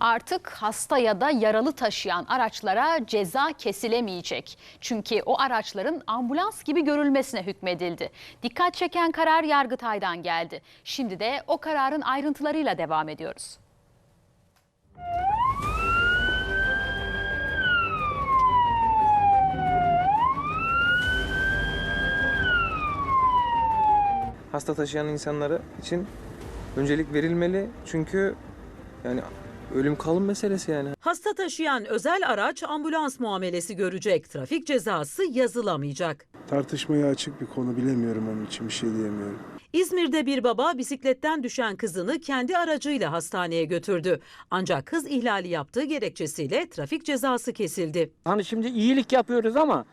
Artık hasta ya da yaralı taşıyan araçlara ceza kesilemeyecek. Çünkü o araçların ambulans gibi görülmesine hükmedildi. Dikkat çeken karar Yargıtay'dan geldi. Şimdi de o kararın ayrıntılarıyla devam ediyoruz. hasta taşıyan insanlara için öncelik verilmeli. Çünkü yani ölüm kalım meselesi yani. Hasta taşıyan özel araç ambulans muamelesi görecek. Trafik cezası yazılamayacak. Tartışmaya açık bir konu bilemiyorum onun için bir şey diyemiyorum. İzmir'de bir baba bisikletten düşen kızını kendi aracıyla hastaneye götürdü. Ancak kız ihlali yaptığı gerekçesiyle trafik cezası kesildi. Hani şimdi iyilik yapıyoruz ama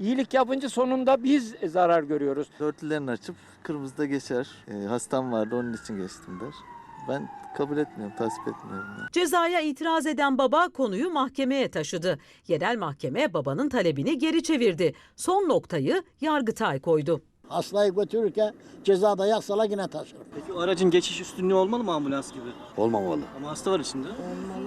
iyilik yapınca sonunda biz zarar görüyoruz. Dörtlülerini açıp kırmızıda geçer. E, hastam vardı onun için geçtim der. Ben kabul etmiyorum, tasvip etmiyorum. yani. Cezaya itiraz eden baba konuyu mahkemeye taşıdı. Yerel mahkeme babanın talebini geri çevirdi. Son noktayı Yargıtay koydu. Hastayı götürürken cezada yaksalar yine taşır. Peki o aracın geçiş üstünlüğü olmalı mı ambulans gibi? Olmamalı. Ama hasta var içinde.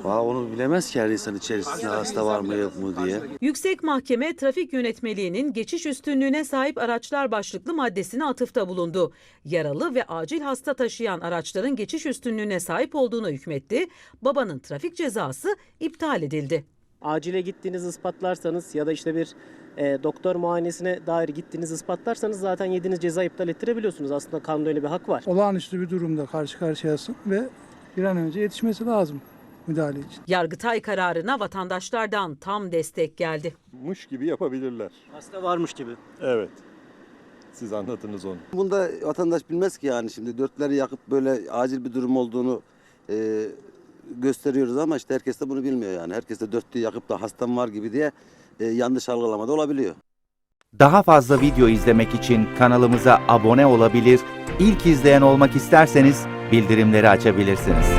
Valla onu bilemez ki her insan içerisinde hasta var mı yok mu diye. Yüksek Mahkeme Trafik Yönetmeliğinin geçiş üstünlüğüne sahip araçlar başlıklı maddesine atıfta bulundu. Yaralı ve acil hasta taşıyan araçların geçiş üstünlüğüne sahip olduğuna hükmetti. Babanın trafik cezası iptal edildi. Acile gittiğinizi ispatlarsanız ya da işte bir e, doktor muayenesine dair gittiğinizi ispatlarsanız zaten yediğiniz ceza iptal ettirebiliyorsunuz. Aslında kanunda öyle bir hak var. Olağanüstü bir durumda karşı karşıyasın ve bir an önce yetişmesi lazım müdahale için. Yargıtay kararına vatandaşlardan tam destek geldi. muş gibi yapabilirler. Hasta varmış gibi. Evet. Siz anlatınız onu. Bunda vatandaş bilmez ki yani şimdi dörtleri yakıp böyle acil bir durum olduğunu e, gösteriyoruz ama işte herkes de bunu bilmiyor yani. Herkes de dörtlüğü yakıp da hastam var gibi diye e, yanlış algılamada olabiliyor. Daha fazla video izlemek için kanalımıza abone olabilir, ilk izleyen olmak isterseniz bildirimleri açabilirsiniz.